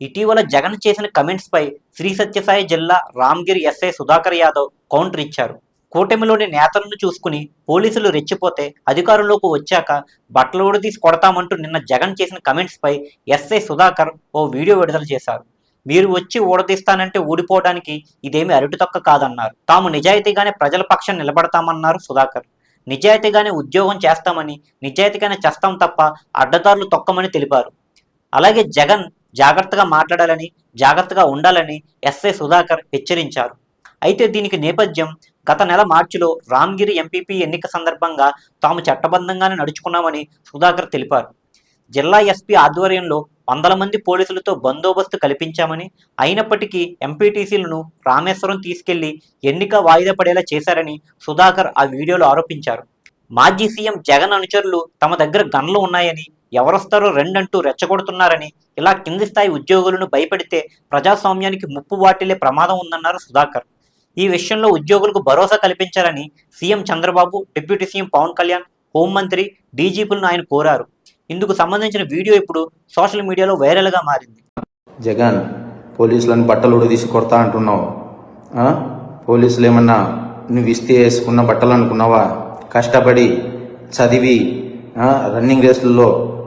ఇటీవల జగన్ చేసిన కమెంట్స్ పై శ్రీ సత్యసాయి జిల్లా రామ్గిరి ఎస్ఐ సుధాకర్ యాదవ్ కౌంటర్ ఇచ్చారు. కూటమిలోని నేతలను చూసుకుని పోలీసులు రెచ్చిపోతే అధికారంలోకి వచ్చాక బట్టలు ఊడదీసి కొడతామంటూ నిన్న జగన్ చేసిన కమెంట్స్ పై ఎస్ఐ సుధాకర్ ఓ వీడియో విడుదల చేశారు. మీరు వచ్చి ఊడదీస్తానంటే ఊడిపోవడానికి ఇదేమి అరటి తొక్క కాదన్నారు. తాము నిజాయితీగానే ప్రజల పక్షం నిలబడతామన్నారు సుధాకర్. నిజాయితీగానే ఉద్యోగం చేస్తామని నిజాయితీగానే చేస్తాం తప్ప అడ్డదారులు తొక్కమని తెలిపారు. అలాగే జగన్ జాగ్రత్తగా మాట్లాడాలని జాగ్రత్తగా ఉండాలని ఎస్ఐ సుధాకర్ హెచ్చరించారు. అయితే దీనికి నేపథ్యం గత నెల మార్చిలో రామ్గిరి ఎంపీపీ ఎన్నిక సందర్భంగా తాము చట్టబద్ధంగానే నడుచుకున్నామని సుధాకర్ తెలిపారు. జిల్లా ఎస్పీ ఆధ్వర్యంలో వందల మంది పోలీసులతో బందోబస్తు కల్పించామని అయినప్పటికీ ఎంపీటీసీలను రామేశ్వరం తీసుకెళ్ళి ఎన్నిక వాయిదా పడేలా చేశారని సుధాకర్ ఆ వీడియోలో ఆరోపించారు. మాజీ సీఎం జగన్ అనుచరులు తమ దగ్గర గన్లు ఉన్నాయని ఎవరొస్తారో రెండంటూ రెచ్చగొడుతున్నారని ఇలా కింది స్థాయి ఉద్యోగులను భయపెడితే ప్రజాస్వామ్యానికి ముప్పు వాటిల్లే ప్రమాదం ఉందన్నారు సుధాకర్. ఈ విషయంలో ఉద్యోగులకు భరోసా కల్పించాలని CM Chandrababu deputy CM Pawan Kalyan హోంమంత్రి డీజీపీలను ఆయన కోరారు. ఇందుకు సంబంధించిన వీడియో ఇప్పుడు సోషల్ మీడియాలో వైరల్గా మారింది. జగన్ పోలీసులను బట్టలు ఉడదీసి కొడతా అంటున్నావు. పోలీసులు ఏమన్నా నువ్వు ఇస్తే వేసుకున్న బట్టలు అనుకున్నావా? కష్టపడి చదివి రన్నింగ్ రేసుల్లో